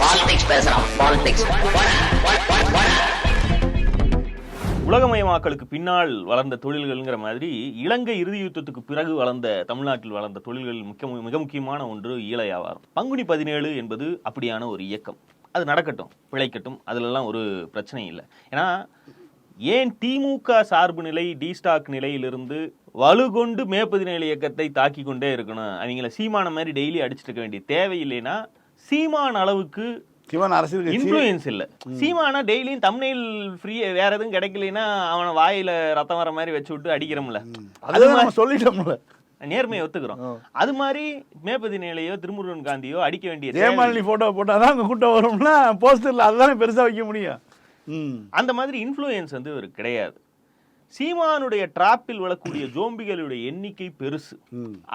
Politics பேசுறான் politics உலகமயமாக்கலுக்கு பின்னால் வளர்ந்த தொழில்கள்ங்கிற மாதிரி இலங்கை இறுதி யுத்தத்துக்கு பிறகு வளர்ந்த தமிழ்நாட்டில் வளர்ந்த தொழில்கள் முக்கிய மிக முக்கியமான ஒன்று ஈழ வியாபாரம். பங்குனி பதினேழு என்பது அப்படியான ஒரு இயக்கம். அது நடக்கட்டும் பிழைக்கட்டும் அதிலெல்லாம் ஒரு பிரச்சனை இல்லை. ஏன்னா ஏன் திமுக சார்பு நிலை டிஸ்டாக் நிலையிலிருந்து வலுகொண்டு மே பதினேழு இயக்கத்தை தாக்கி கொண்டே இருக்கணும்? அவங்கள சீமான மாதிரி டெய்லி அடிச்சிருக்க இருக்க வேண்டிய தேவையில்லைன்னா சீமான் அளவுக்கு சிவன் அரசியல் இன்ஃப்ளூயன்ஸ் இல்ல. சீமானா டெய்லியும் தம்னைல் ஃப்ரீ வேற எதுவும் கிடைக்கலைன்னா அவனை வாயில ரத்தம் வர மாதிரி வச்சு விட்டு அடிக்கிறோம்ல. அது நம்ம சொல்லிட்டோம்ல. நேர்மையை ஒத்துக்கிறோம். அது மாதிரி மே பதினேழையோ திருமுருகன் காந்தியோ அடிக்க வேண்டிய தேவை ஜெயமாலினி போட்டோ போட்டாதான் அங்க கூட்டம் வரும்னா போஸ்டர்ல அதுதானே பெருசா வைக்க முடியும். அந்த மாதிரி இன்ஃப்ளூயன்ஸ் வந்து இவர் கிடையாது. சீமானுடைய டிராப்பில் விழக்கூடிய ஜோம்பிகளுடைய எண்ணிக்கை பெருசு.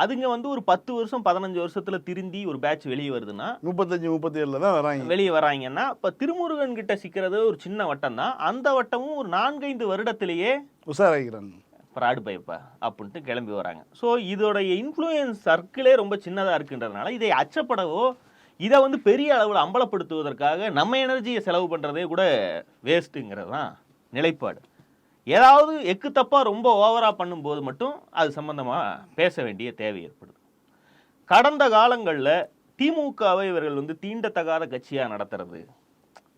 அதுங்க வந்து ஒரு பத்து வருஷம் பதினஞ்சு வருஷத்துல திருந்தி ஒரு பேட்ச் வெளியே வருதுன்னா முப்பத்தஞ்சு முப்பத்தி ஏழுல தான் வராங்க. வெளியே வராங்கன்னா இப்ப திருமுருகன் கிட்ட சிக்கிறது ஒரு சின்ன வட்டம் தான். அந்த வட்டமும் ஒரு நான்கைந்து வருடத்திலேயே உஷாராகிறாங்க ஃப்ராடு பைப்பா அப்படின்ட்டு கிளம்பி வராங்க. ஸோ இதோடைய இன்ஃப்ளூயன்ஸ் சர்க்கிளே ரொம்ப சின்னதாக இருக்குன்றதுனால இதை அச்சப்படவோ இதை வந்து பெரிய அளவில் அம்பலப்படுத்துவதற்காக நம்ம எனர்ஜியை செலவு பண்ணுறதே கூட வேஸ்ட்டுங்கிறது தான் நிலைப்பாடு. ஏதாவது எக்கு தப்பா ரொம்ப ஓவராக பண்ணும்போது மட்டும் அது சம்பந்தமாக பேச வேண்டிய தேவை ஏற்படுது. கடந்த காலங்களில் திமுகவை இவர்கள் வந்து தீண்டத்தகாத கட்சியாக நடத்துறது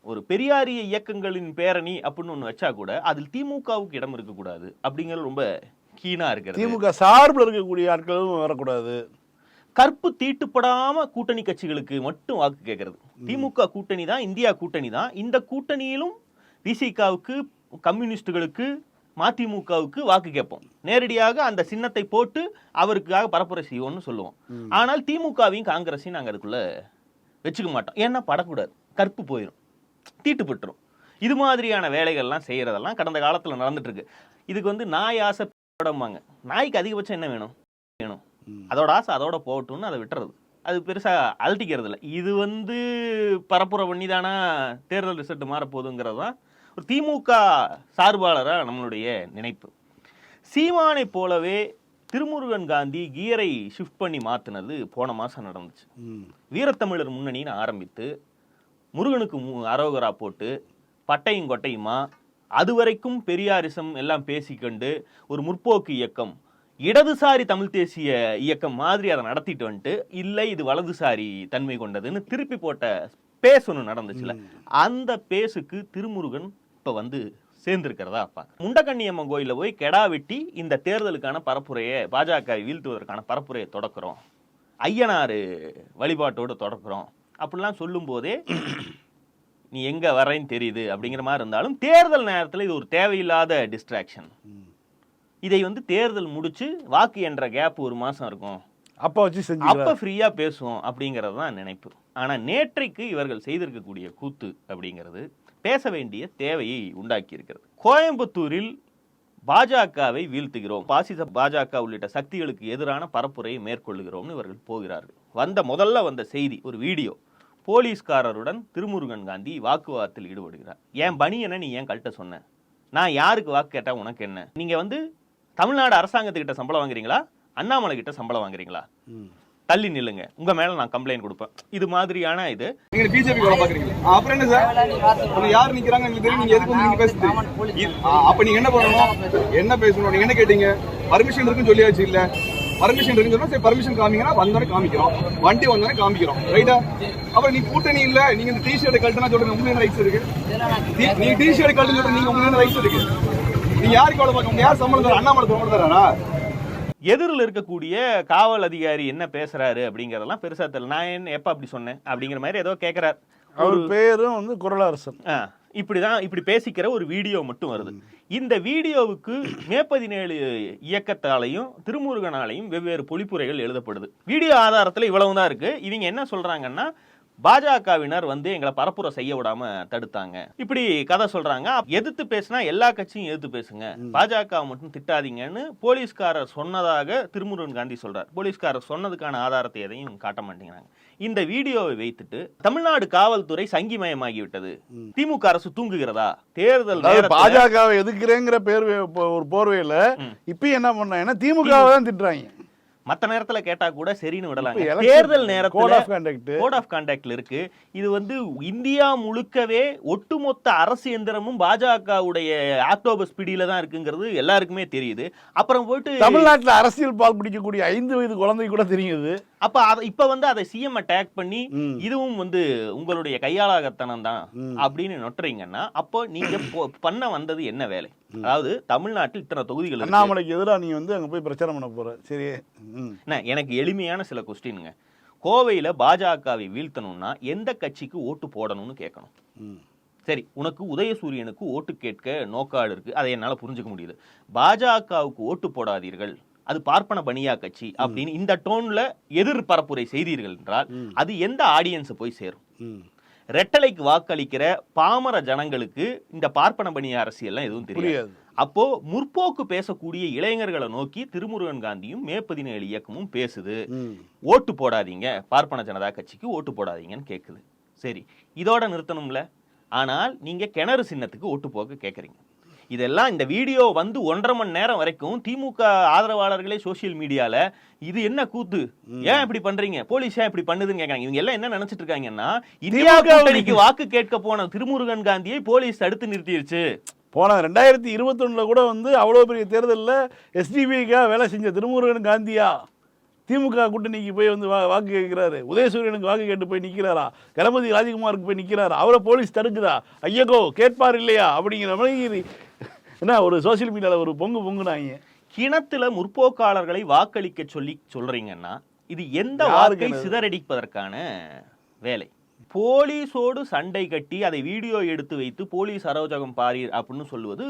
ஒரு பெரியாரிய இயக்கங்களின் பேரணி அப்படின்னு ஒன்று வச்சா கூட அதில் திமுகவுக்கு இடம் இருக்கக்கூடாது அப்படிங்கிறது ரொம்ப கீனாக இருக்கிறது. திமுக சார்பில் இருக்கக்கூடிய ஆட்களும் வரக்கூடாது. கற்பு தீட்டுப்படாம கூட்டணி கட்சிகளுக்கு மட்டும் வாக்கு கேட்கறது திமுக கூட்டணி தான் இந்தியா கூட்டணி தான் இந்த கூட்டணியிலும் விசிகாவுக்கு கம்யூனிஸ்டுகளுக்கு மதிமுகவுக்கு வாக்கு கேட்போம். நேரடியாக அந்த சின்னத்தை போட்டு அவருக்காக பரப்புரை செய்வோம்னு சொல்லுவோம். ஆனால் திமுகவையும் காங்கிரஸையும் நாங்கள் அதுக்குள்ள வச்சுக்க மாட்டோம். ஏன்னா படக்கூடாது. கற்பு போயிடும் தீட்டுப்பட்டுரும் இது மாதிரியான வேலைகள்லாம் செய்யறதெல்லாம் கடந்த காலத்தில் நடந்துட்டு இருக்கு இதுக்கு வந்து நாய் ஆசை படம்பாங்க. நாய்க்கு அதிகபட்சம் என்ன வேணும்? வேணும். அதோட ஆசை அதோட போகட்டும்னு அதை விட்டுறது. அது பெருசா அழட்டிக்கிறது இல்லை இது வந்து பரப்புரை பண்ணி தானா தேர்தல் ரிசல்ட் மாறப்போகுதுங்கிறது தான் ஒரு திமுக சார்பாளராக நம்மளுடைய நினைப்பு. சீமானை போலவே திருமுருகன் காந்தி கியரை ஷிஃப்ட் பண்ணி மாற்றினது போன மாதம் நடந்துச்சு. வீரத்தமிழர் முன்னணின்னு ஆரம்பித்து முருகனுக்கு அரோகரா போட்டு பட்டையும் கொட்டையுமா அதுவரைக்கும் பெரியாரிசம் எல்லாம் பேசிக்கொண்டு ஒரு முற்போக்கு இயக்கம் இடதுசாரி தமிழ் தேசிய இயக்கம் மாதிரி அதை நடத்திட்டு வந்துட்டு இல்லை இது வலதுசாரி தன்மை கொண்டதுன்னு திருப்பி போட்ட பேஸ் ஒன்று நடந்துச்சுல. அந்த பேசுக்கு திருமுருகன் இப்ப வந்து சேர்ந்திருக்கிறதா பார்க்க முண்டக்கண்ணியம்மன் கோயில்ல போய் கெடா வெட்டி இந்த தேர்தலுக்கான பரப்புரையை பாஜக வீழ்த்துவதற்கான பரப்புரையை தொடக்கிறோம். ஐயனாரு வழிபாட்டோடு தொடக்கிறோம். அப்படிலாம் சொல்லும்போதே நீ எங்க வரேன்னு தெரியுது அப்படிங்கிற மாதிரி இருந்தாலும் தேர்தல் நேரத்துல இது ஒரு தேவையில்லாத டிஸ்ட்ராக்ஷன் இதை வந்து தேர்தல் முடிச்சு வாக்கு என்ற கேப் ஒரு மாசம் இருக்கும். அப்போ வச்சு செஞ்சு அப்ப ஃப்ரீயா பேசுவோம் அப்படிங்கிறது தான் நினைப்பு. ஆனா நேற்றைக்கு இவர்கள் செய்திருக்கக்கூடிய கூத்து அப்படிங்கிறது பேச வேண்டிய தேவையை உண்டாக்கி இருக்கிறது கோயம்புத்தூரில் பாஜகவை வீழ்த்துகிறோம். பாசிச பாஜக உள்ளிட்ட சக்திகளுக்கு எதிரான பரப்புரையை மேற்கொள்ளுகிறோம்னு இவர்கள் போகிறார்கள். வந்த முதல்ல வந்த செய்தி ஒரு வீடியோ. போலீஸ்காரருடன் திருமுருகன் காந்தி வாக்குவாதத்தில் ஈடுபடுகிறார். என் பனியனை நீ ஏன் கழட்ட சொன்ன? நான் யாருக்கு வாக்கு கேட்டால் உனக்கு என்ன? நீங்கள் வந்து தமிழ்நாடு அரசாங்கத்துக்கிட்ட சம்பளம் வாங்குறீங்களா? அண்ணாமலை கிட்ட சம்பளம் வாங்குறீங்களா? தள்ளி நில்லுங்க. உங்க மேல நான் கம்ப்ளைண்ட் கொடுப்பேன். இது மாதிரியான இது. நீங்க பிஜேபி வேலை பாக்குறீங்க அப்புறம் என்ன சார்? யார் நிக்கிறாங்க எனக்கு தெரியும். நீங்க எதுக்கு நீங்க பேசுறது? அப்ப நீங்க என்ன பண்ணணும்? என்ன பேசணும்? நீங்க என்ன கேட்டீங்க? பர்மிஷன் இருக்குன்னு சொல்லியாச்சு இல்ல? பர்மிஷன் இருக்குன்னு சொன்னா சரி பர்மிஷன் காமிங்கன்னா வந்தோடனே காமிக்கிறோம். வண்டி வந்தோடனே காமிக்கிறோம். ரைட்டா அப்புறம் நீ கூட்டணி இல்ல. நீங்க இந்த டிஷர்ட் கழட்டினா சொல்லுங்க. உங்களுக்கு ரைட்ஸ் இருக்கு? நீ- டிஷர்ட் கழட்டுன்னு சொல்லுங்க. நீங்க உங்களுக்கு என்ன ரைட்ஸ் இருக்கு? நீ யாருக்கு அவ்வளவு பார்க்க யார் சம்பளம் தர அண்ணாமலை சம்பளம் தராரா எதிரில் இருக்கக்கூடிய காவல் அதிகாரி என்ன பேசுறாரு அப்படிங்கறதெல்லாம் பெருசா தெரியல. நான் என்ன எப்ப அப்படி சொன்னேன்? அப்படிங்கிற மாதிரி ஏதோ கேக்குறாரு. அவர் பேரும் வந்து குரலரசன். இப்படிதான் இப்படி பேசிக்கிற ஒரு வீடியோ மட்டும் வருது. இந்த வீடியோவுக்கு மே பதினேழு இயக்கத்தாலையும் திருமுருகனாலையும் வெவ்வேறு பொழிப்புரைகள் எழுதப்படுது. வீடியோ ஆதாரத்துல இவ்வளவுதான் இருக்கு. இவங்க என்ன சொல்றாங்கன்னா பாஜகவினர் வந்து எங்களை பரப்புரை செய்ய விடாம தடுத்தாங்க. இப்படி கதை சொல்றாங்க. எதிர்த்து பேசினா எல்லா கட்சியும் எதிர்த்து பேசுங்க. பாஜக மட்டும் திட்டாதீங்கன்னு போலீஸ்காரர் சொன்னதாக திருமுருகன் காந்தி சொல்றார். போலீஸ்காரர் சொன்னதுக்கான ஆதாரத்தை எதையும் காட்ட மாட்டேங்கிறாங்க. இந்த வீடியோவை வைத்துட்டு தமிழ்நாடு காவல்துறை சங்கிமயமாகி விட்டது திமுக அரசு தூங்குகிறதா? தேர்தல் பாஜகவை எதுக்குறேங்கிற பேர் ஒரு போர்வையில இப்பயும் என்ன பண்ணாங்கன்னா திமுகவை தான் திட்டுறாங்க. மத்த நேரத்துல கேட்டா கூட சரின்னு விடலாங்க தேர்தல் நேரத்துல. கோட் ஆஃப் கான்டாக்ட்ல இருக்கு இது வந்து இந்தியா முழுக்கவே ஒட்டுமொத்த அரசு எந்திரமும் பாஜகவுடைய ஆக்டோபஸ் பிடியில தான் இருக்குங்கிறது எல்லாருக்குமே தெரியுது அப்புறம் போயிட்டு தமிழ்நாட்டுல அரசியல் பால் பிடிக்கக்கூடிய ஐந்து வயது குழந்தை கூட தெரியுது அப்ப அத இப்ப வந்து அதை சிஎம் டேக் பண்ணி. இதுவும் வந்து உங்களுடைய கையாளாகத்தனம் தான். அப்படின்னு நொட்டுறீங்கன்னா அப்போ நீங்க பண்ண வந்தது என்ன வேலை அதாவது தமிழ்நாட்டில் இத்தனை தொகுதிகள். அண்ணாமலைக்கு எதிராக நீ வந்து அங்க போய் பிரச்சாரம் பண்ண போற. சரி எனக்கு எளிமையான சில கொஸ்டினுங்க கோவையில பாஜகவை வீழ்த்தணும்னா எந்த கட்சிக்கு ஓட்டு போடணும்னு கேட்கணும். சரி உனக்கு உதயசூரியனுக்கு ஓட்டு கேட்க நோக்காடு இருக்கு. அதை என்னால புரிஞ்சுக்க முடியுது. பாஜகவுக்கு ஓட்டு போடாதீர்கள். அது பார்ப்பன பனியா கட்சி அப்படின்னு இந்த டோன்ல எதிர் பரப்புரை செய்தீர்கள் என்றால் அது எந்த ஆடியன்ஸை போய் சேரும்? ரெட்டலைக்கு வாக்களிக்கிற பாமர ஜனங்களுக்கு இந்த பார்ப்பன பணிய அரசியல்லாம் எதுவும் தெரியாது. அப்போ முற்போக்கு பேசக்கூடிய இளைஞர்களை நோக்கி திருமுருகன் காந்தியும் மே பதினேழு இயக்கமும் பேசுது. ஓட்டு போடாதீங்க. பார்ப்பன ஜனதா கட்சிக்கு ஓட்டு போடாதீங்கன்னு கேக்குது. சரி இதோட நிறுத்தணும்ல. ஆனால் நீங்க கிணறு சின்னத்துக்கு ஓட்டு போக கேக்குறீங்க. இதெல்லாம் இந்த வீடியோ வந்து ஒன்றரை மணி நேரம் வரைக்கும் திமுக ஆதரவாளர்களே சோஷியல் மீடியால இது என்ன கூத்து? ஏன் இப்படி பண்றீங்க? போலீஸ் ஏன் இப்படி பண்ணுதுன்னு கேக்குறாங்க. இவங்க எல்லாம் என்ன நினைச்சிட்டு இருக்காங்கன்னா இந்தியா கூட்டணிக்கு வாக்கு கேட்க போன திருமுருகன் காந்தியை போலீஸ் தடுத்து நிறுத்திடுச்சு போன ரெண்டாயிரத்தி இருபத்தொன்னுல கூட வந்து அவ்வளோ பெரிய தேர்தலில் எஸ்டிபிக்காக வேலை செஞ்ச திருமுருகன் காந்தியா? திமுக கூட்டணிக்கு போய் வந்து வா- வாக்கு கேட்கிறாரு. உதயசூரியனுக்கு வாக்கு கேட்டு போய் நிற்கிறாரா கணபதி ராஜகுமாருக்கு போய் நிற்கிறாரா அவரை போலீஸ் தடுக்குதா? ஐயகோ கேட்பார் இல்லையா? அப்படிங்கிற மாதிரி என்ன ஒரு சோஷியல் மீடியாவில் ஒரு பொங்கு பொங்குனாங்க. கிணத்துல முற்போக்காளர்களை வாக்களிக்க சொல்லி சொல்றீங்கன்னா இது எந்த என்ன? சிதறடிப்பதற்கான வேலை? போலீஸோடு சண்டை கட்டி அதை வீடியோ எடுத்து வைத்து போலீஸ் அரோஜகம் பாரீர் அப்படின்னு சொல்லுவது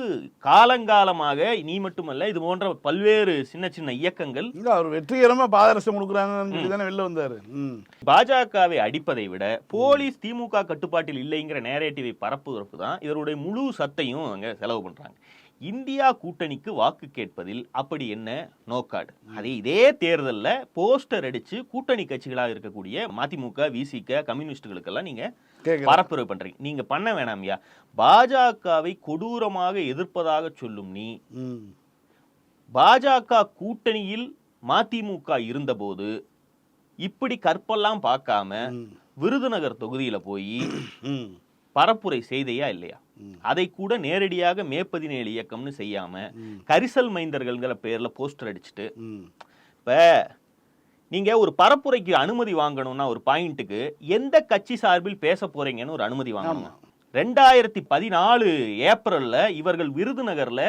காலங்காலமாக நீ மட்டுமல்ல இது போன்ற பல்வேறு சின்ன சின்ன இயக்கங்கள். இல்லை அவர் வெற்றிகரமாக பாதரசம் கொடுக்குறாங்கன்னு தானே வெளில வந்தார். பாஜகவை அடிப்பதை விட போலீஸ் திமுக கட்டுப்பாட்டில் இல்லைங்கிற நேரேட்டிவை பரப்புவதற்கு தான் இதனுடைய முழு சத்தையும் அங்க செலவு பண்றாங்க. இந்தியா கூட்டணிக்கு வாக்கு கேட்பதில் அப்படி என்ன நோக்காடு? அதே இதே தேர்தல்ல போஸ்டர் அடிச்சு கூட்டணி கட்சிகளாக இருக்கக்கூடிய மதிமுக விசிக கம்யூனிஸ்டுகளுக்கெல்லாம் நீங்க கேட்குறேன் பரப்புரை பண்றீங்க. நீங்க பண்ண வேணாம்யா பாஜகவை கொடூரமாக எதிர்ப்பதாக சொல்லும் நீ பாஜக கூட்டணியில் மதிமுக இருந்தபோது இப்படி கற்பெல்லாம் பார்க்காம. விருதுநகர் தொகுதியில போய் பரப்புரை செய்தையா இல்லையா. அதை கூட நேரடியாக மே பதினேழு இயக்கம்னு செய்யாம கரிசல் மைந்தர்கள்ங்கிற பேர்ல போஸ்டர் அடிச்சுட்டு இப்ப நீங்க ஒரு பரப்புரைக்கு அனுமதி வாங்கணும்னா ஒரு பாயிண்ட்டுக்கு எந்த கட்சி சார்பில் பேச போறீங்கன்னு ஒரு அனுமதி வாங்கணும். ரெண்டாயிரத்தி பதினாலு ஏப்ரல்ல இவர்கள் விருதுநகர்ல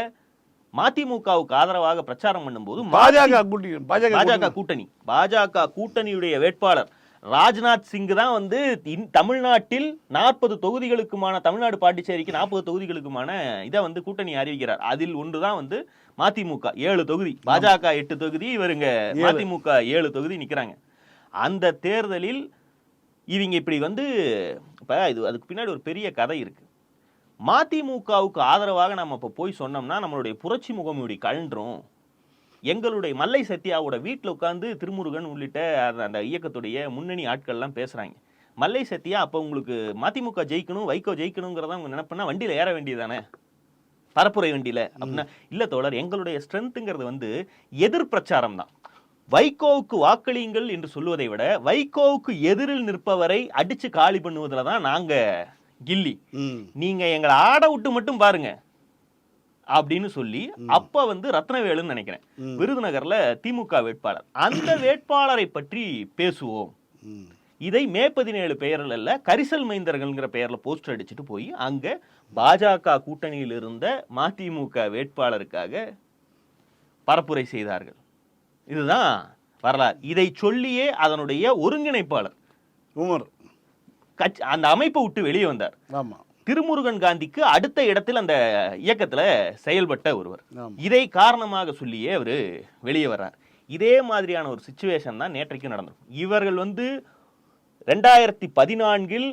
மதிமுகவுக்கு ஆதரவாக பிரச்சாரம் பண்ணும்போது பாஜக கூட்டணி பாஜக பாஜக கூட்டணி. பாஜக கூட்டணியுடைய வேட்பாளர் ராஜ்நாத் சிங் தான் வந்து தமிழ்நாட்டில் நாற்பது தொகுதிகளுக்குமான தமிழ்நாடு பாண்டிச்சேரிக்கு நாற்பது தொகுதிகளுக்குமான இதை வந்து கூட்டணி அறிவிக்கிறார். அதில் ஒன்றுதான் வந்து மதிமுக ஏழு தொகுதி. பாஜக எட்டு தொகுதி இவருங்க மதிமுக ஏழு தொகுதி நிக்கிறாங்க. அந்த தேர்தலில் இவங்க இப்படி வந்து இப்ப இது அதுக்கு பின்னாடி ஒரு பெரிய கதை இருக்கு. மதிமுகவுக்கு ஆதரவாக நம்ம இப்ப போய் சொன்னோம்னா நம்மளுடைய புரட்சி முகமுடி கழன்றும். எங்களுடைய மல்லை சத்யாவோட வீட்டில் உட்காந்து திருமுருகன் உள்ளிட்ட அந்த- இயக்கத்துடைய முன்னணி ஆட்கள்லாம் பேசுறாங்க. மல்லை சத்யா அப்போ உங்களுக்கு மதிமுக ஜெயிக்கணும் வைகோ ஜெயிக்கணுங்கிறத அவங்க நினைப்புனா வண்டியில ஏற வேண்டியதானே பரப்புரை வண்டியில அப்படின்னா இல்ல தோழர் எங்களுடைய ஸ்ட்ரென்த்துங்கிறது வந்து எதிர் பிரச்சாரம் தான். வைகோவுக்கு வாக்களியுங்கள் என்று சொல்லுவதை விட வைகோவுக்கு எதிரில் நிற்பவரை அடிச்சு காலி பண்ணுவதுல தான் நாங்க கில்லி. ம். நீங்க எங்களை ஆட விட்டு மட்டும் பாருங்க. அப்படின்னு சொல்லி அப்ப வந்து ரத்னவேலுன்னு நினைக்கிறேன். விருதுநகர்ல திமுக வேட்பாளர். அந்த வேட்பாளரை பற்றி பேசுவோம். இதை மே பதினேழு பெயரில் அல்ல கரிசல் மைந்தர்கள்ங்கிற பெயர்ல போஸ்டர் அடிச்சுட்டு போய் அங்க பாஜக கூட்டணியில் இருந்த மதிமுக வேட்பாளருக்காக பரப்புரை செய்தார்கள். இதுதான் வரலாறு. இதை சொல்லியே அதனுடைய ஒருங்கிணைப்பாளர் உமர். கட்சி அந்த அமைப்பை விட்டு வெளியே வந்தார். ஆமா. திருமுருகன் காந்திக்கு அடுத்த இடத்தில் அந்த இயக்கத்துல செயல்பட்ட ஒருவர். இதை காரணமாக சொல்லியே அவரு வெளியே வர்றார். இதே மாதிரியான ஒரு சுச்சுவேஷன் தான் நேற்றைக்கு நடந்தது இவர்கள் வந்து ரெண்டாயிரத்தி பதினான்கில்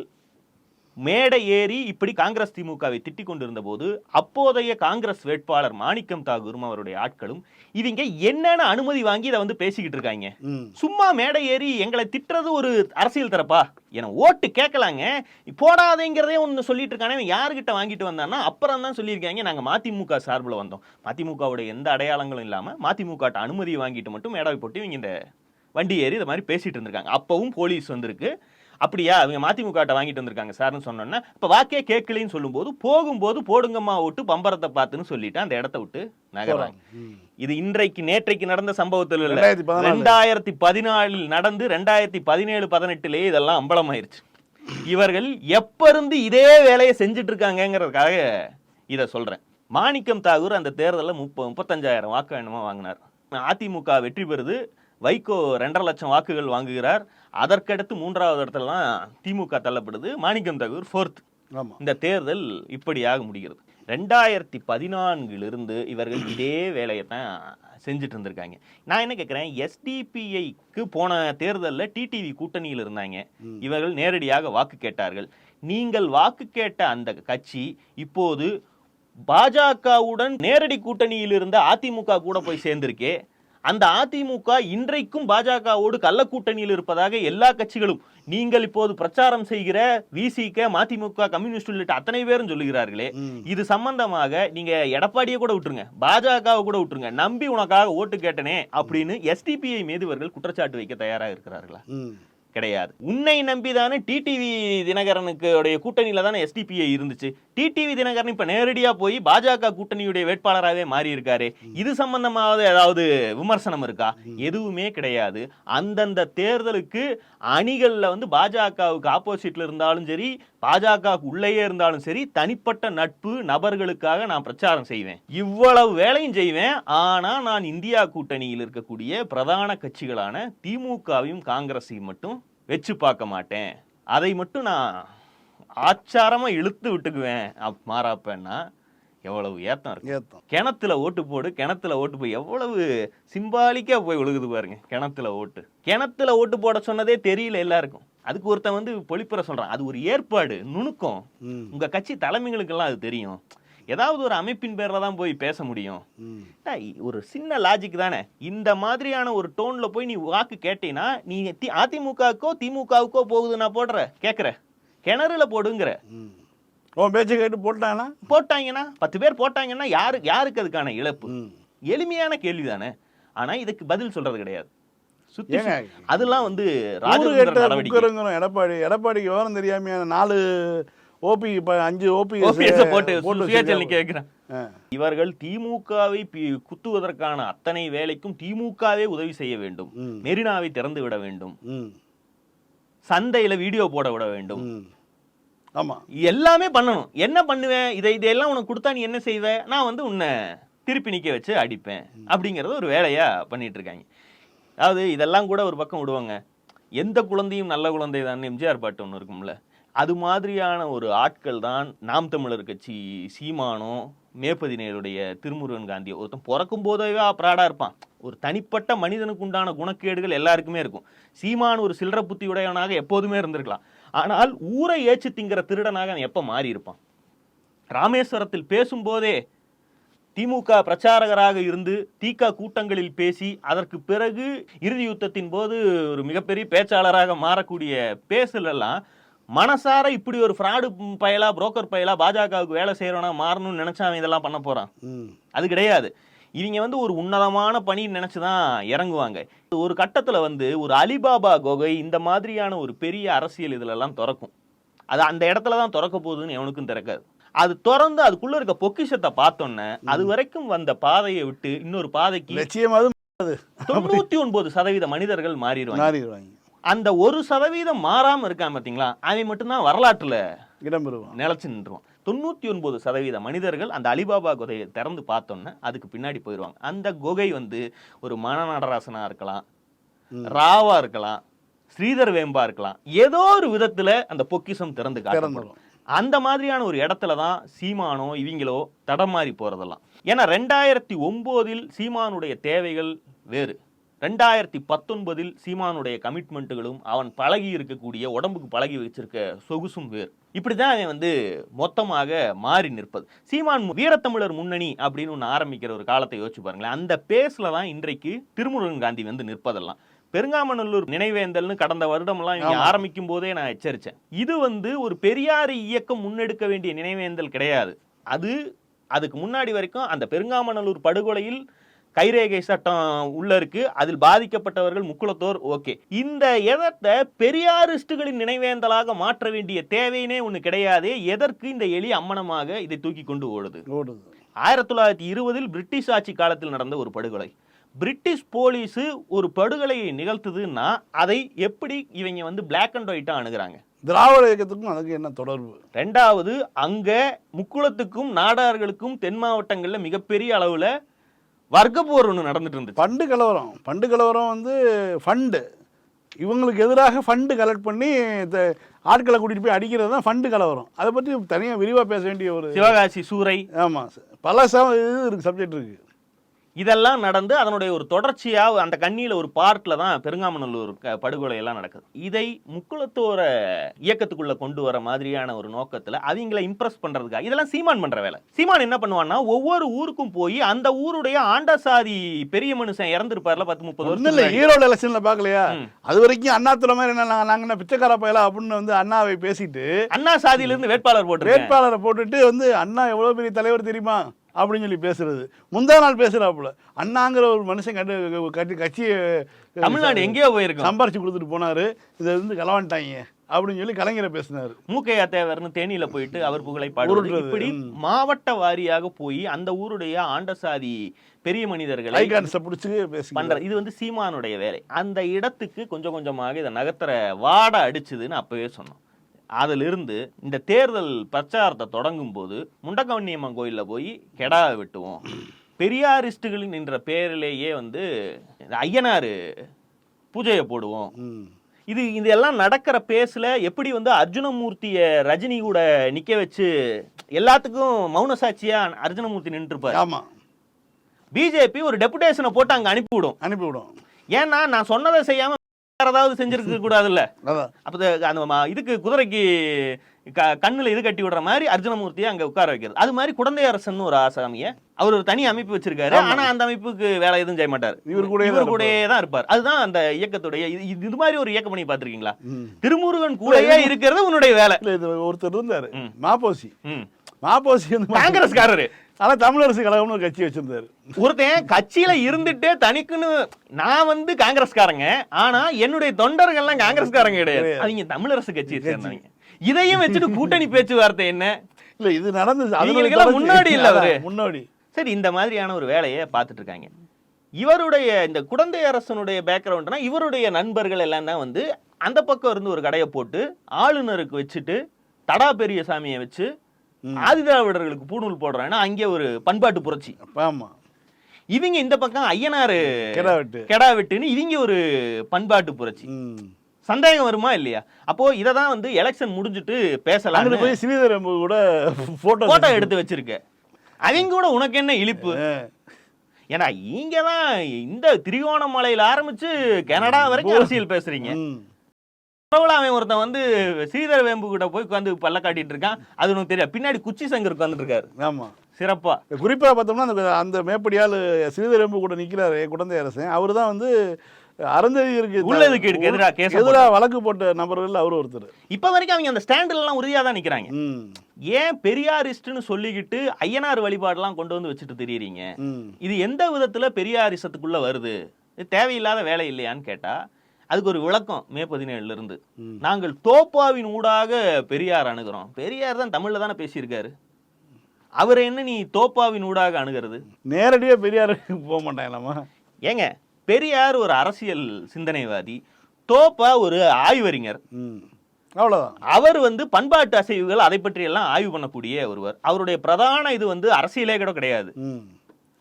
மேடை ஏறி இப்படி காங்கிரஸ் திமுகவை திட்டிக் கொண்டிருந்த போது அப்போதைய காங்கிரஸ் வேட்பாளர் மாணிக்கம் தாகூரும் அவருடைய ஆட்களும் இவங்க என்னென்ன அனுமதி வாங்கி இதை வந்து பேசிக்கிட்டு இருக்காங்க. சும்மா மேடை ஏறி எங்களை திட்டுறது ஒரு அரசியல் தரப்பா? என ஓட்டு கேட்கலாங்க போடாதேங்கிறதே ஒன்று சொல்லிட்டு இருக்கானே யாருக்கிட்ட வாங்கிட்டு வந்தான்னா அப்புறம் தான் சொல்லியிருக்காங்க. நாங்கள் மதிமுக சார்பில் வந்தோம். மதிமுகவுடைய எந்த அடையாளங்களும் இல்லாமல் மதிமுக அனுமதியை வாங்கிட்டு மட்டும் மேடாவை போட்டு இவங்க இந்த வண்டி ஏறி இந்த மாதிரி பேசிட்டு இருந்திருக்காங்க. அப்பவும் போலீஸ் வந்திருக்கு. அப்படியா? அவங்க மதிமுக வாங்கிட்டு வந்திருக்காங்க சார்னு சொன்னோன்னா இப்போ வாக்கே கேட்கலன்னு சொல்லும்போது போகும்போது போடுங்கம்மா விட்டு பம்பரத்தை பார்த்துன்னு சொல்லிட்டு அந்த இடத்த விட்டு நகர்றாங்க. இது இன்றைக்கு நேற்றைக்கு நடந்த சம்பவத்தில் இல்ல. ரெண்டாயிரத்தி பதினாலு. ரெண்டாயிரத்தி பதினாலில் நடந்து ரெண்டாயிரத்தி பதினேழு பதினெட்டுலயே இதெல்லாம் அம்பலமாயிருச்சு. இவர்கள் எப்ப இருந்து இதே வேலையை செஞ்சுட்டு இருக்காங்கங்கிறதுக்காக இதை சொல்றேன். மாணிக்கம் தாகூர் அந்த தேர்தலில் முப்ப முப்பத்தஞ்சாயிரம் வாக்கு என்னமோ வாங்கினார். அதிமுக வெற்றி பெறுது. வைகோ ரெண்டரை லட்சம் வாக்குகள் வாங்குகிறார். அதற்கடுத்து மூன்றாவது இடத்துல தான் திமுக தள்ளப்படுது. மாணிக்கம் தாகூர் ஃபோர்த் இந்த தேர்தல் இப்படியாக முடிகிறது. ரெண்டாயிரத்தி பதினான்கிலிருந்து இவர்கள் இதே வேலையை தான் செஞ்சுட்டு இருந்திருக்காங்க. நான் என்ன கேட்குறேன் எஸ்டிபிஐக்கு போன தேர்தலில் டிடிவி கூட்டணியில் இருந்தாங்க. இவர்கள் நேரடியாக வாக்கு கேட்டார்கள். நீங்கள் வாக்கு கேட்ட அந்த கட்சி இப்போது பாஜகவுடன் நேரடி கூட்டணியில் இருந்த அதிமுக கூட போய் சேர்ந்திருக்கே. அந்த அதிமுக இன்றைக்கும் பாஜகவோடு கள்ள கூட்டணியில் இருப்பதாக எல்லா கட்சிகளும். நீங்கள் இப்போது பிரச்சாரம் செய்கிற விசிக மதிமுக கம்யூனிஸ்ட் உள்ளிட்ட அத்தனை பேரும் சொல்லுகிறார்களே. இது சம்பந்தமாக நீங்க எடப்பாடியை கூட விட்டுருங்க. பாஜகவை கூட விட்டுருங்க. நம்பி உனக்காக ஓட்டு கேட்டனே அப்படின்னு எஸ்டிபிஐ மீது இவர்கள் குற்றச்சாட்டு வைக்க தயாராக இருக்கிறார்களா? கிடையாது. உன்னை நம்பி தானே டிடிவி தினகரனுக்கு கூட்டணியில தானே எஸ்டிபிஐ இருந்துச்சு. டிடிவி தினகரன் இப்ப நேரடியா போய் பாஜக கூட்டணியுடைய வேட்பாளராகவே மாறி இருக்காரு இது சம்பந்தமாவது ஏதாவது விமர்சனம் இருக்கா? எதுவுமே கிடையாது. அந்தந்த தேர்தலுக்கு அணிகள்ல வந்து பாஜகவுக்கு ஆப்போசிட்ல இருந்தாலும் சரி பாஜகவுக்கு உள்ளேயே இருந்தாலும் சரி தனிப்பட்ட நட்பு நபர்களுக்காக நான் பிரச்சாரம் செய்வேன். இவ்வளவு வேலையும் செய்வேன். ஆனா நான் இந்தியா கூட்டணியில் இருக்கக்கூடிய பிரதான கட்சிகளான திமுகவையும் காங்கிரஸையும் மட்டும் வச்சு பார்க்க மாட்டேன். அதை மட்டும் நான் ஆச்சாரமா இழுத்து விட்டுக்குவேன். அப் மாறாப்பன்னா எவ்வளவு ஏத்தம் இருக்கு. ஏத்தம். கிணத்துல ஓட்டு போடு கிணத்துல ஓட்டு போய் எவ்வளவு சிம்பாலிக்கா போய் விழுகுது பாருங்க கிணத்துல ஓட்டு. கிணத்துல ஓட்டு போட சொன்னதே தெரியல எல்லாருக்கும். அதுக்கு ஒருத்தன் வந்து பொழிப்புற சொல்றான். அது ஒரு ஏற்பாடு நுணுக்கம். ம். உங்க கட்சி தலைமைகளுக்கெல்லாம் அது தெரியும். ஏதாவது ஒரு அமைப்பின் பேர்ல தான் போய் பேச முடியும். ஒரு சின்ன லாஜிக் தானே. இந்த மாதிரியான ஒரு டோன்ல போய் நீ வாக்கு கேட்டீன்னா நீ அதிமுகவுக்கோ திமுகவுக்கோ போகுதுன்னா போடுற கேக்குற. கிணறுல போடுங்கிற. உன் பேச்சை கேட்டு போட்டானா? போட்டாங்கன்னா பத்து பேர் போட்டாங்கன்னா யாரு யாருக்கு அதுக்கான இழப்பு? எளிமையான கேள்வி தானே ஆனா இதுக்கு பதில் சொல்றது கிடையாது. சுத்தி அதெல்லாம் வந்து ஊரு ராஜதந்திர கேட்ட நடவடிக்கை. எடப்பாடி எடப்பாடிக்கு விவரம் தெரியாமையான நாலு ஓபி இப்போ அஞ்சு ஓபி -அ போட்டு ஆ. இவர்கள் திமுகவை குத்துவதற்கான அத்தனை வேலைக்கும் திமுகவே உதவி செய்ய வேண்டும். மெரினாவை திறந்து விட வேண்டும். சந்தையில வீடியோ போட விட வேண்டும். ஆமா. எல்லாமே பண்ணணும். என்ன பண்ணுவேன்? இதை இதெல்லாம் உனக்கு கொடுத்தா நீ என்ன செய்வ? நான் வந்து உன்னை திருப்பி நிக்க வச்சு அடிப்பேன். அப்படிங்கறது ஒரு வேலையா பண்ணிட்டு இருக்காங்க. அதாவது இதெல்லாம் கூட ஒரு பக்கம் விடுவாங்க. எந்த குழந்தையும் நல்ல குழந்தை தான் எம்ஜிஆர் பாட்டு ஒன்று இருக்கும்ல. அது மாதிரியான ஒரு ஆட்கள் தான் நாம் தமிழர் கட்சி சீமானோ மேப்பதினருடைய திருமுருகன் காந்தி ஒருத்தன் பிறக்கும் போதவே ப்ராடா இருப்பான். ஒரு தனிப்பட்ட மனிதனுக்கு உண்டான குணக்கேடுகள் எல்லாருக்குமே இருக்கும். சீமான் ஒரு சில்லற புத்தி உடையவனாக எப்போதுமே இருந்திருக்கலாம். ஆனால் ஊரை ஏச்சு திங்கிற திருடனாக அவன் எப்போ மாறி இருப்பான்? ராமேஸ்வரத்தில் பேசும்போதே திமுக பிரச்சாரகராக இருந்து தீகா கூட்டங்களில் பேசி அதற்கு பிறகு இறுதி யுத்தத்தின் போது ஒரு மிகப்பெரிய பேச்சாளராக மாறக்கூடிய பேசலெல்லாம் மனசார இப்படி ஒரு ஃப்ராடு பயலா புரோக்கர் பயலா பாஜகவுக்கு வேலை செய்யறவனா மாறணும்னு நினைச்சா அவன் இதெல்லாம் பண்ண போறான். அது கிடையாது. இவங்க வந்து ஒரு உன்னதமான பணி நினைச்சு தான் இறங்குவாங்க. ஒரு கட்டத்துல வந்து ஒரு அலிபாபா குகை இந்த மாதிரியான ஒரு பெரிய அரசியல் இதுல எல்லாம் திறக்கும். அது அந்த இடத்துல தான் திறக்க போகுதுன்னு எவனுக்கும் திறக்காது. அது திறந்து அதுக்குள்ள இருக்க பொக்கிஷத்தை பார்த்தோன்னே அது வரைக்கும் வந்த பாதையை விட்டு இன்னொரு பாதைக்கு லட்சியமாவது தொண்ணூத்தி ஒன்பது சதவீத மனிதர்கள் மாறிடுவாங்க. மாறிடுவாங்க. அந்த ஒரு சதவீதம் மாறாம இருக்கான் பாத்தீங்களா? அவன் மட்டும்தான் வரலாற்றுல இடம் பெறுவான். நிலைச்சு நின்றுவான். தொண்ணூத்தி ஒன்பது சதவீத மனிதர்கள் அந்த அலிபாபா குகையை திறந்து பார்த்தோன்னே அதுக்கு பின்னாடி போயிடுவாங்க அந்த குகை வந்து ஒரு மன நடராசனா இருக்கலாம். ராவா இருக்கலாம் ஸ்ரீதர் வேம்பா இருக்கலாம். ஏதோ ஒரு விதத்துல அந்த பொக்கிஷம் திறந்து காட்டப்படும். அந்த மாதிரியான ஒரு இடத்துல தான் சீமானோ இவங்களோ தடமாறி போறதெல்லாம். ஏன்னா ரெண்டாயிரத்தி ஒன்பதில் சீமானுடைய தேவைகள் வேறு. ரெண்டாயிரத்தி பத்தொன்பதில் சீமானுடைய கமிட்மெண்ட்டுகளும் அவன் பழகி இருக்கக்கூடிய உடம்புக்கு பழகி வச்சிருக்க சொகுசும் வேறு. இப்படிதான் அவன் வந்து மொத்தமாக மாறி நிற்பது. சீமான் வீரத்தமிழர் முன்னணி அப்படின்னு ஒன்று ஆரம்பிக்கிற ஒரு காலத்தை யோசிச்சு பாருங்களேன். அந்த பேஸ்ல தான் இன்றைக்கு திருமுருகன் காந்தி வந்து நிற்பதெல்லாம். பெருங்காமநல்லூர் நினைவேந்தல்னு கடந்த வருடம்லாம் இங்க. ஆரம்பிக்கும் போதே நான் எச்சரித்தேன் இது வந்து ஒரு பெரியார் இயக்கம் முன்னெடுக்க வேண்டிய நினைவேந்தல் கிடையாது. அது அதுக்கு முன்னாடி வரைக்கும் அந்த பெருங்காமநல்லூர் படுகொலையில் கைரேகை சட்டம் உள்ள இருக்கு. அதில் பாதிக்கப்பட்டவர்கள் முக்குளத்தோர் ஓகே. இந்த எதத்தை பெரியாரிஸ்டுகளின் நினைவேந்தலாக மாற்ற வேண்டிய தேவையினே ஒண்ணு கிடையாது. எதற்கு இந்த எளிய அம்மனமாக இதை தூக்கி கொண்டு ஓடுது? ஓடுது. ஆயிரத்தி தொள்ளாயிரத்தி இருபதில் பிரிட்டிஷ் ஆட்சி காலத்தில் நடந்த ஒரு படுகொலை. பிரிட்டிஷ் போலீஸ் ஒரு படுகொலையை நிகழ்த்துதுன்னா அதை எப்படி இவங்க வந்து பிளாக் அண்ட் ஒயிட்டா அணுகுறாங்க? திராவிட இயக்கத்துக்கும் அதுக்கு என்ன தொடர்பு? ரெண்டாவது அங்க முக்குளத்துக்கும் நாடார்களுக்கும் தென் மாவட்டங்கள்ல மிகப்பெரிய அளவுல வர்க்க போர் ஒன்று நடந்துட்டு இருந்துச்சு. ஃபண்டு கலவரம். ஃபண்டு கலவரம் வந்து ஃபண்டு இவங்களுக்கு எதிராக ஃபண்டு கலெக்ட் பண்ணி ஆட்களை கூட்டிட்டு போய் அடிக்கிறது தான் ஃபண்டு கலவரம். அதை பற்றி தனியாக விரிவாக பேச வேண்டிய ஒரு சிவகாசி சூறை ஆமாம் பல இது இருக்கு சப்ஜெக்ட் இருக்கு. இதெல்லாம் நடந்து அதனுடைய ஒரு தொடர்ச்சியா அந்த கண்ணியில ஒரு பார்ட்ல தான் பெருங்காமநல்லூர் படுகொலை எல்லாம் நடக்குது. இதை முக்குளத்தோர இயக்கத்துக்குள்ள கொண்டு வர மாதிரியான ஒரு நோக்கத்துல அவங்கள இம்ப்ரெஸ் பண்றதுக்காக இதெல்லாம் சீமான் பண்ற வேலை. சீமான் என்ன பண்ணுவான்னா ஒவ்வொரு ஊருக்கும் போய் அந்த ஊருடைய ஆண்ட சாதி பெரிய மனுஷன் இறந்துருப்பார்ல பத்து முப்பது ஒன்றும் இல்லை வருஷம் ஈரோடு எலெக்ஷனில் பார்க்கலையா. அது வரைக்கும் அண்ணாத்துறை மாதிரி என்ன நாங்கள் என்ன பிச்சைக்கார பயலா அப்படின்னு வந்து அண்ணாவை பேசிட்டு அண்ணா சாதியில இருந்து வேட்பாளர் போட்டு வேட்பாளரை போட்டுட்டு வந்து அண்ணா எவ்வளோ பெரிய தலைவர் தெரியுமா? அப்படின்னு சொல்லி பேசுறது. முந்தா நாள் பேசுறாப்புல. அண்ணாங்கிற ஒரு மனுஷன் கண்டு கட்டி கட்சியை தமிழ்நாடு எங்கேயோ போயிருக்கும். சம்பாரிச்சு கொடுத்துட்டு போனாரு. இதை வந்து களவாண்டாங்க அப்படின்னு சொல்லி கலைஞரை பேசினாரு. மூக்கையா தேவர்னு தேனியில போயிட்டு அவர் புகழை உருட்டுறது, இப்படி. மாவட்ட வாரியாக போய் அந்த ஊருடைய ஆண்டசாதி பெரிய மனிதர்களை பிடிச்சி பண்ற இது வந்து சீமானுடைய வேலை. அந்த இடத்துக்கு கொஞ்சம் கொஞ்சமாக இதை நகர்த்துற வாடை அடிச்சுதுன்னு அப்பவே சொன்னோம். அதிலிருந்து இந்த தேர்தல் பிரச்சாரத்தை தொடங்கும் போது முண்டகவன்னியம்மன் கோயில்ல போய் கெடா வெட்டுவோம். பெரியாரிஸ்டுகளின் என்ற பெயரிலேயே வந்து ஐயனாரு பூஜையை போடுவோம். இது இதெல்லாம் நடக்கிற பேஸ்ல எப்படி வந்து அர்ஜுனமூர்த்திய ரஜினி கூட நிக்க வச்சு எல்லாத்துக்கும் மௌன சாட்சியா அர்ஜுனமூர்த்தி நின்றுப்பாரு. ஆமா. பிஜேபி ஒரு டெபுடேஷனை போட்டு அங்க அனுப்பிவிடும். அனுப்பிவிடும். ஏன்னா நான் சொன்னதை செய்யாம வேற ஏதாவது செஞ்சிருக்க கூடாதுல்ல? அப்ப அந்த இதுக்கு குதிரைக்கு க- கண்ணுல இது கட்டி விடுற மாதிரி அர்ஜுனமூர்த்தியை அங்க உட்கார வைக்கிறது. அது மாதிரி குழந்தை அரசன் ஒரு ஆசாமிய அவர் ஒரு தனி அமைப்பு வச்சிருக்காரு. ஆனா அந்த அமைப்புக்கு வேலை எதுவும் செய்ய மாட்டார். இவர் தான் இவர் கூடயே தான் இருப்பார். அதுதான் அந்த இயக்கத்துடைய இது இது- மாதிரி ஒரு இயக்கம் பண்ணி பாத்திருக்கீங்களா. திருமுருகன் கூடயே இருக்கிறது உன்னுடைய வேலை. ஒருத்தர் இருந்தாரு. மாப்போசி. மாப்போசி வந்து காங்கிரஸ்காரரு. ஆனா தமிழரசு கழகம்னு ஒரு கட்சி வச்சிருந்தாரு. ஒருத்தன் கட்சியில இருந்துட்டே தனிக்குன்னு நான் வந்து காங்கிரஸ்காரங்க ஆனா என்னுடைய தொண்டர்கள்லாம் காங்கிரஸ்காரங்க கிடையாது. அவங்க தமிழரசு கட்சியை சேர்ந்தவங்க. இதையும் வச்சுட்டு கூட்டணி பேச்சுவார்த்தை என்ன? இல்ல இது நடந்தது. முன்னாடி இல்ல அவரு. முன்னாடி. சரி இந்த மாதிரியான ஒரு வேலையை பார்த்துட்டு இருக்காங்க. இவருடைய இந்த குடந்தை அரசனுடைய பேக்ரவுண்ட்னா இவருடைய நண்பர்கள் எல்லாம் தான் வந்து அந்த பக்கம் இருந்து ஒரு கடையை போட்டு ஆளுநருக்கு வச்சுட்டு தடா பெரிய சாமியை வச்சு ஆதிதிராவிடர்களுக்கு பூணூல் போடுறாங்கன்னா அங்கே ஒரு பண்பாட்டு புரட்சி. ஆமா. இவங்க இந்த பக்கம் ஐயனாரு கெடா வெட்டு கெடா வெட்டுன்னு இவங்க ஒரு பண்பாட்டு புரட்சி. சந்தேகம் வருமா இல்லையா? அப்போ இதை தான் வந்து எலெக்ஷன் முடிஞ்சிட்டு பேசலாம் போய் ஸ்ரீதர் கூட போட்டோ போட்டோ எடுத்து வச்சிருக்க. அவங்க கூட உனக்கு என்ன இழிப்பு? ஏன்னா இங்க தான் இந்த திரிகோணமலையில ஆரம்பிச்சு கனடா வரைக்கும் அரசியல் பேசுறீங்க. உறவுல அவன் ஒருத்தன் வந்து ஸ்ரீதர் வேம்பு கிட்ட போய் உட்காந்து பல்ல காட்டிட்டு இருக்கான். அது உனக்கு தெரியாது. பின்னாடி குச்சி சங்கர் உட்காந்துட்டு இருக்காரு ஆமா. சிறப்பா. குறிப்பா பார்த்தோம்னா அந்த அந்த மேப்படியால் ஸ்ரீதர் அம்பு கூட நிக்கிறாரு குழந்தை அரசன். அவரு தான் வந்து அறந்ததியருக்கு உள்ளதுக்கு எடுக்க எதிரா கேஸ் எதிராக வழக்கு போட்ட நபர்கள் அவரு ஒருத்தர். இப்ப வரைக்கும் அவங்க அந்த ஸ்டாண்ட்ல எல்லாம் உறுதியா தான் நிக்கிறாங்க. ஏன் பெரியாரிஸ்ட்னு சொல்லிக்கிட்டு ஐயனார் வழிபாடெல்லாம் கொண்டு வந்து வச்சுட்டு தெரியுறீங்க? இது எந்த விதத்துல பெரியாரிசத்துக்குள்ள வருது? இது தேவையில்லாத வேலை இல்லையான்னு கேட்டா அதுக்கு ஒரு விளக்கம் மே பதினேழுல இருந்து. நாங்கள் தோப்பாவின் ஊடாக பெரியார் அணுகிறோம். பெரியார் தான் தமிழ்ல தானே பேசியிருக்காரு. அவரை என்ன நீ தோப்பாவின் ஊடாக அணுகிறது? நேரடியா பெரியாருக்கு போக மாட்டாங்களாமா? ஏங்க பெரியார் ஒரு அரசியல் சிந்தனைவாதி. தோப்பா ஒரு ஆய்வறிஞர். அவ்வளோதான் அவர் வந்து பண்பாட்டு அசைவுகள் அதை பற்றி எல்லாம் ஆய்வு பண்ணக்கூடிய ஒருவர். அவருடைய பிரதான இது வந்து அரசியலே கூட கிடையாது.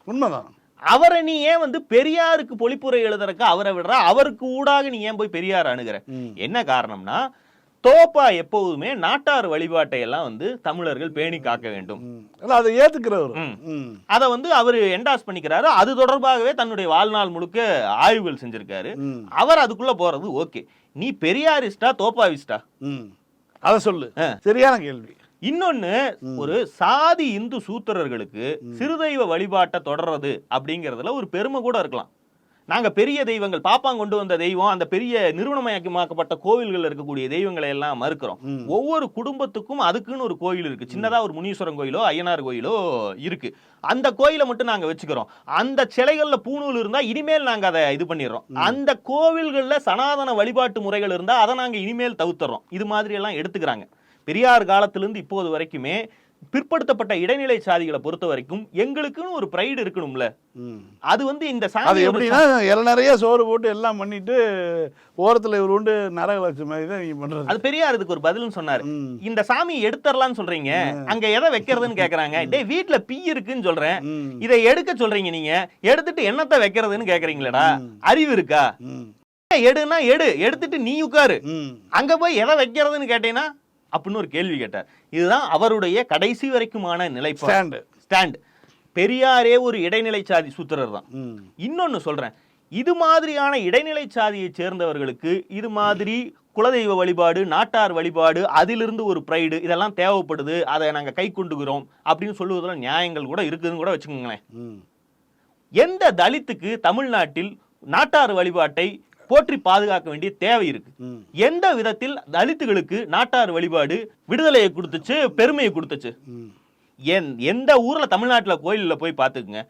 உண்மைதான். அவரை நீ ஏன் வந்து பெரியாருக்கு பொழிப்புரை எழுதுறக்க அவரை விடுற? அவருக்கு ஊடாக நீ ஏன் போய் பெரியார் அணுகிற? என்ன காரணம்னா தோப்பா எப்போதுமே நாட்டார் வழிபாட்டை எல்லாம் வந்து தமிழர்கள் பேணி காக்க வேண்டும். அதை ஏத்துக்கிறவர். அதை வந்து அவர் என்டாஸ் பண்ணிக்கிறாரு. அது தொடர்பாகவே தன்னுடைய வாழ்நாள் முழுக்க ஆய்வுகள் செஞ்சிருக்காரு. அவர் அதுக்குள்ள போறது ஓகே. நீ பெரியாரிஸ்டா தோப்பாவிஸ்டா. அதை சொல்லு. சரியான கேள்வி. இன்னொன்னு ஒரு சாதி இந்து சூத்திரர்களுக்கு சிறுதெய்வ வழிபாட்டை தொடர்றது அப்படிங்கறதுல ஒரு பெருமை கூட இருக்கலாம். நாங்க பெரிய தெய்வங்கள் பாப்பாங்க கொண்டு வந்த தெய்வம் அந்த பெரிய நிறுவனமயமாக்கப்பட்ட கோவில்கள் இருக்கக்கூடிய தெய்வங்களை எல்லாம் மறுக்கிறோம். ஒவ்வொரு குடும்பத்துக்கும் அதுக்குன்னு ஒரு கோயில் இருக்கு. சின்னதா ஒரு முனீஸ்வரன் கோயிலோ ஐயனார் கோயிலோ இருக்கு. அந்த கோயிலை மட்டும் நாங்க வச்சுக்கிறோம். அந்த சிலைகள்ல பூணூல் இருந்தா இனிமேல் நாங்க அதை இது பண்ணிடுறோம். அந்த கோவில்கள்ல சனாதன வழிபாட்டு முறைகள் இருந்தா அதை நாங்க இனிமேல் தவிர்த்துறோம் இது மாதிரி எல்லாம் எடுத்துக்கிறாங்க. பெரியார் காலத்திலிருந்து இப்போது வரைக்குமே பிற்படுத்தப்பட்ட இடைநிலை சாதிகளை பொறுத்த வரைக்கும் எங்களுக்குன்னு ஒரு பிரைடு இருக்கணும்ல. அது வந்து இந்த சாதி எப்படின்னா இல நிறைய சோறு போட்டு எல்லாம் பண்ணிட்டு ஓரத்துல இவர் உண்டு நரக வச்ச மாதிரி தான் நீங்க பண்றது. அது பெரியார் இதுக்கு ஒரு பதில்னு சொன்னாரு. இந்த சாமி எடுத்துறலாம்னு சொல்றீங்க. அங்க எதை வைக்கிறதுன்னு கேக்குறாங்க. டேய் வீட்ல பீ இருக்குன்னு சொல்றேன். இதை எடுக்க சொல்றீங்க நீங்க. எடுத்துட்டு என்னத்தை வைக்கிறதுன்னு கேக்குறீங்களேடா. அறிவு இருக்கா. எடுனா எடு. எடுத்துட்டு நீ உட்காரு. அங்க போய் எதை வைக்கிறதுன்னு கேட்டீங்கன்னா அப்படின்னு ஒரு கேள்வி கேட்டார். இதுதான் அவருடைய கடைசி வரைக்குமான நிலைப்பாடு. ஸ்டாண்டு ஸ்டாண்ட் பெரியாரே ஒரு இடைநிலை சாதி சூத்திரர் தான். ம். இன்னொன்னு சொல்றேன். இது மாதிரியான இடைநிலை சாதியை சேர்ந்தவர்களுக்கு இது மாதிரி குலதெய்வ வழிபாடு நாட்டார் வழிபாடு அதிலிருந்து ஒரு ப்ரைடு இதெல்லாம் தேவைப்படுது அதை நாங்க கை கொண்டுகிறோம் அப்படின்னு சொல்லுவதில் நியாயங்கள் கூட இருக்குதுன்னு கூட வச்சுக்கோங்களேன். எந்த தலித்துக்கு தமிழ்நாட்டில் நாட்டார் வழிபாட்டை போற்றி பாதுகாக்க வேண்டிய தேவை இருக்கு. எந்த விதத்தில் தலித்துகளுக்கு நாட்டார் வழிபாடு விடுதலையை கொடுத்துச்சு பெருமையை கொடுத்துச்சு. என் எந்த ஊர்ல தமிழ்நாட்டுல கோயில்ல போய் பார்த்துக்குங்க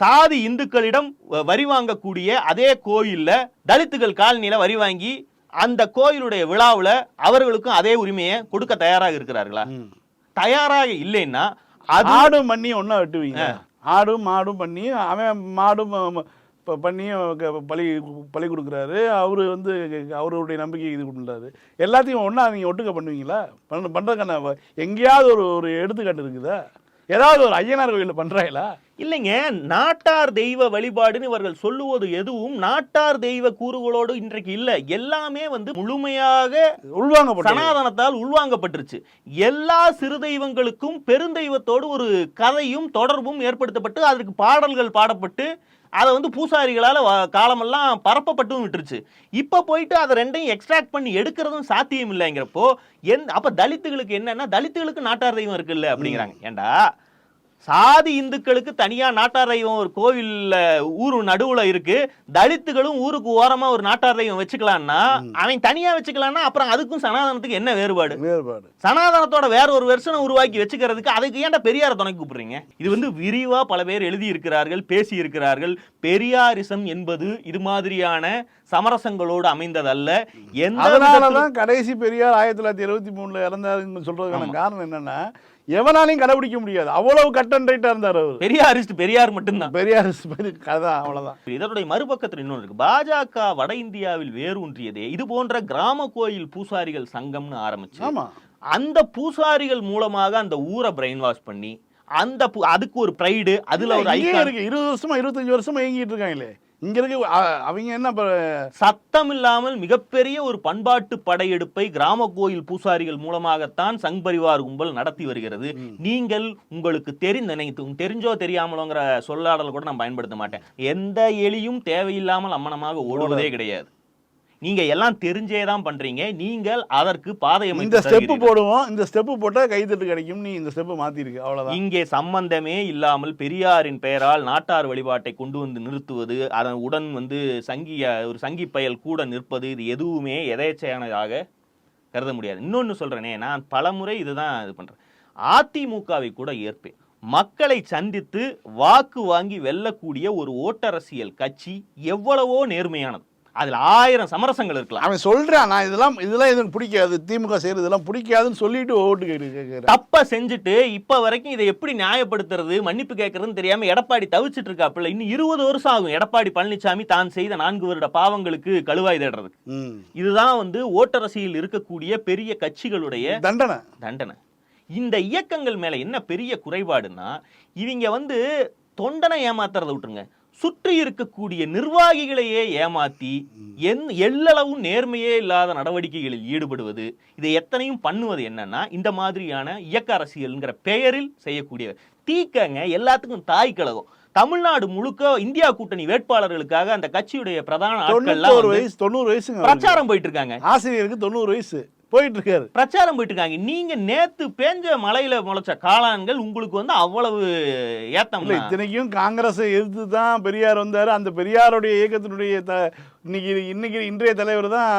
சாதி இந்துக்களிடம் வரி வாங்கக்கூடிய அதே கோயில்ல தலித்துகள் காலனியில வரி வாங்கி அந்த கோயிலுடைய விழாவுல அவர்களுக்கும் அதே உரிமையை கொடுக்க தயாராக இருக்கிறார்களா. தயாராக இல்லைன்னா ஆடும் பண்ணி ஒண்ணா வெட்டுவீங்க ஆடும் மாடும் பண்ணி அவன் மாடும் ம- ப- பண்ணியும் பலி பலி கொடுக்குறாரு. அவரு வந்து அவருடைய நம்பிக்கை இது பண்ணுறாரு எல்லாத்தையும் ஒண்ணா நீங்க ஒட்டுக்க பண்ணுவீங்களா? பண்ண பண்றதுக்கான வ- எங்கேயாவது ஒரு ஒரு எடுத்துக்காட்டு இருக்குதா? ஏதாவது ஒரு ஐயனார் கோயிலில் பண்றாங்களா? இல்லைங்க. நாட்டார் தெய்வ வழிபாடுன்னு இவர்கள் சொல்லுவது எதுவும் நாட்டார் தெய்வ கூறுகளோடு இன்றைக்கு இல்ல. எல்லாமே வந்து முழுமையாக உள்வாங்கப்பட்ட சனாதனத்தால் உள்வாங்கப்பட்டுருச்சு. எல்லா சிறு தெய்வங்களுக்கும் பெருந்தெய்வத்தோடு ஒரு கதையும் தொடர்பும் ஏற்படுத்தப்பட்டு அதற்கு பாடல்கள் பாடப்பட்டு அதை வந்து பூசாரிகளால காலமெல்லாம் பரப்பப்பட்டும் விட்டுருச்சு. இப்ப போயிட்டு அதை ரெண்டையும் எக்ஸ்ட்ராக்ட் பண்ணி எடுக்கிறதும் சாத்தியம் இல்லைங்கிறப்போ என் அப்ப தலித்துகளுக்கு என்னன்னா தலித்துகளுக்கு நாட்டார் தெய்வம் இருக்குல்ல அப்படிங்கிறாங்க. ஏண்டா? சாதி இந்துக்களுக்கு தனியா நாட்டார் தெய்வம் ஒரு கோவில்ல ஊரு நடுவுல இருக்கு. தலித்துகளும் ஊருக்கு ஓரமா ஒரு நாட்டார் தெய்வம் வச்சுக்கலாம்னா அவன் தனியா வச்சுக்கலாம்னா அப்புறம் அதுக்கும் சனாதனத்துக்கு என்ன வேறுபாடு? வேறுபாடு? சனாதனத்தோட வேற ஒரு வெர்ஷனை உருவாக்கி வச்சுக்கிறதுக்கு அதுக்கு ஏன்டா பெரியார துணைக்கு கூப்பிடுறீங்க? இது வந்து விரிவா பல பேர் எழுதி இருக்கிறார்கள் பேசி இருக்கிறார்கள் பெரியாரிசம் என்பது இது மாதிரியான சமரசங்களோடு அமைந்ததல்ல. எந்த கடைசி பெரியார் ஆயிரத்தி தொள்ளாயிரத்தி எழுபத்தி மூணுல இறந்தாருன்னு சொல்றதுக்கான காரணம் என்னன்னா எவனாலையும் கடைபிடிக்க முடியாது. அவ்வளவு கட் அண்ட் ரைட்டா இருந்தார் அவர். பெரியாரிஸ்ட் பெரியார் மட்டும்தான். பெரியார் கதை அவ்வளவுதான். இதனுடைய மறுபக்கத்தில் இன்னொன்று இருக்கு. பாஜக வட இந்தியாவில் வேரூன்றியதே. இது போன்ற கிராம கோயில் பூசாரிகள் சங்கம்னு ஆரம்பிச்சு ஆமா. அந்த பூசாரிகள் மூலமாக அந்த ஊரை பிரெயின் வாஷ் பண்ணி அந்த அதுக்கு ஒரு ப்ரைடு அதுல ஒரு ஐகான் இருக்கு. இருபது வருஷமா இருபத்தஞ்சு வருஷமா இயங்கிட்டு இருக்காங்களே. இங்க இருக்க அவங்க என்ன சத்தம் இல்லாமல் மிகப்பெரிய ஒரு பண்பாட்டு படையெடுப்பை கிராம கோயில் பூசாரிகள் மூலமாகத்தான் சங் பரிவார் கும்பல் நடத்தி வருகிறது. நீங்கள் உங்களுக்கு தெரிந்த தெரிஞ்சோ தெரியாமலோங்கிற சொல்லாடல் கூட நான் பயன்படுத்த மாட்டேன். எந்த எலியும் தேவையில்லாமல் அம்மனமாக ஓடுவதே கிடையாது. நீங்க எல்லாம் தெரிஞ்சே தான் பண்றீங்க. நீங்கள் அதற்கு பாதை இந்த ஸ்டெப். போடுவோம். இந்த ஸ்டெப் போட்டா கைத்தட்டு கிடைக்கும். நீ இந்த ஸ்டெப் மாத்திருக்கு. அவ்வளவுதான். இங்கே சம்பந்தமே இல்லாமல் பெரியாரின் பெயரால் நாட்டார் வழிபாட்டை கொண்டு வந்து நிறுத்துவது அதன் உடன் வந்து சங்கிய ஒரு சங்கி பயல் கூட நிற்பது இது எதுவுமே எதேச்சையானதாக கருத முடியாது. இன்னொன்னு சொல்றேனே நான் பலமுறை இதுதான் இது பண்றேன். அதிமுகவை கூட ஏற்பேன். மக்களை சந்தித்து வாக்கு வாங்கி வெல்லக்கூடிய ஒரு ஓட்டரசியல் கட்சி எவ்வளவோ நேர்மையானது. அதுல ஆயிரம் சமரசங்கள் இருக்கலாம். அவன் சொல்றான் நான் இதெல்லாம் இதெல்லாம் எனக்கு பிடிக்காது. திமுக செய்யறது இதெல்லாம் பிடிக்காதுன்னு சொல்லிட்டு ஓட்டு கேட்கிறேன் தப்ப செஞ்சுட்டு இப்ப வரைக்கும் இதை எப்படி நியாயப்படுத்துறது மன்னிப்பு கேட்கறதுன்னு தெரியாம எடப்பாடி தவிச்சிட்டு இருக்காப்புல இன்னும் இருபது வருஷம் ஆகும் எடப்பாடி பழனிசாமி தான் செய்த நான்கு வருட பாவங்களுக்கு கழுவாய் தேடுறதுக்கு. இதுதான் வந்து ஓட்டரசியில் இருக்கக்கூடிய பெரிய கட்சிகளுடைய தண்டனை. தண்டனை. இந்த இயக்கங்கள் மேல என்ன பெரிய குறைபாடுன்னா இவங்க வந்து தொண்டனை ஏமாத்துறதை விட்டுருங்க. சுற்றி இருக்கக்கூடிய நிர்வாகிகளையே ஏமாத்தி என் எல்லளவும் நேர்மையே இல்லாத நடவடிக்கைகளில் ஈடுபடுவது இதை எத்தனையும் பண்ணுவது என்னன்னா இந்த மாதிரியான இயக்க அரசியல்ங்கிற பெயரில் செய்யக்கூடிய தீக்கங்க எல்லாத்துக்கும் தாய் கழகம். தமிழ்நாடு முழுக்க இந்தியா கூட்டணி வேட்பாளர்களுக்காக அந்த கட்சியுடைய பிரதான ஆட்கள்லாம் வந்து வயசு தொண்ணூறு அவருக்கு. பிரச்சாரம் போயிட்டு இருக்காங்க. ஆசிரியருக்கு தொண்ணூறு வயசு. போயிட்டு இருக்காரு பிரச்சாரம் போயிட்டு இருக்காங்க நீங்க நேத்து பேஞ்ச மலையில முளைச்ச காளான்கள் உங்களுக்கு வந்து அவ்வளவு ஏத்தம் இல்ல இத்தனைக்கும் காங்கிரஸை எதிர்த்து தான் பெரியார் வந்தாரு. அந்த பெரியாருடைய இயக்கத்தினுடைய த இன்னைக்கு இன்னைக்கு இன்றைய தலைவர் தான்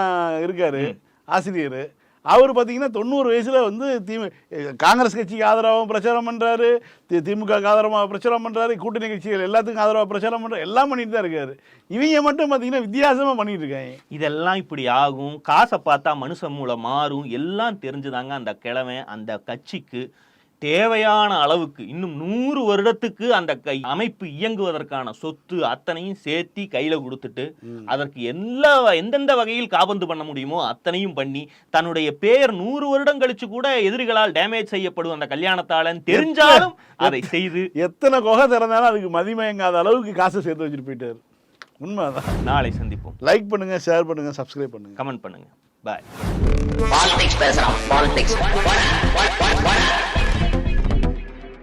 இருக்காரு ஆசிரியர். அவர் பார்த்தீங்கன்னா தொண்ணூறு வயசில் வந்து திமு காங்கிரஸ் கட்சிக்கு ஆதரவாகவும் பிரச்சாரம் பண்ணுறாரு தி- திமுக ஆதரவாக பிரச்சாரம் பண்ணுறாரு கூட்டணி கட்சிகள் எல்லாத்துக்கும் ஆதரவாக பிரச்சாரம் பண்றாரு எல்லாம் பண்ணிட்டு தான் இருக்காரு. இவங்க மட்டும் பார்த்தீங்கன்னா வித்தியாசமாக பண்ணிட்டு இருக்காங்க. இதெல்லாம் இப்படி ஆகும். காசை பார்த்தா மனுஷன் மூலம் மாறும். எல்லாம் தெரிஞ்சுதாங்க அந்த கிழமை அந்த கட்சிக்கு தேவையான அளவுக்கு இன்னும் நூறு வருடத்துக்கு அந்த கை அமைப்பு இயங்குவதற்கான சொத்து அத்தனையும் சேர்த்தி கையில கொடுத்துட்டு அதற்கு எல்லா எந்தெந்த வகையில் காபந்து பண்ண முடியுமோ அத்தனையும் பண்ணி தன்னுடைய பேர் நூறு வருடம் கழிச்சு கூட எதிரிகளால் டேமேஜ் செய்யப்படும் அந்த கல்யாணத்தாளன் தெரிஞ்சாலும் அதை செய்து எத்தனை குகை திறந்தாலும் அதுக்கு மதிமயங்காத அளவுக்கு காசை சேர்த்து வச்சுட்டு போயிட்டாரு. உண்மைதான். நாளை சந்திப்போம். லைக் பண்ணுங்க ஷேர் பண்ணுங்க சப்ஸ்கிரைப் பண்ணுங்க. கமெண்ட் பண்ணுங்க. பாய் பாலிடிக்ஸ் பேசுறான் பாலிடிக்ஸ்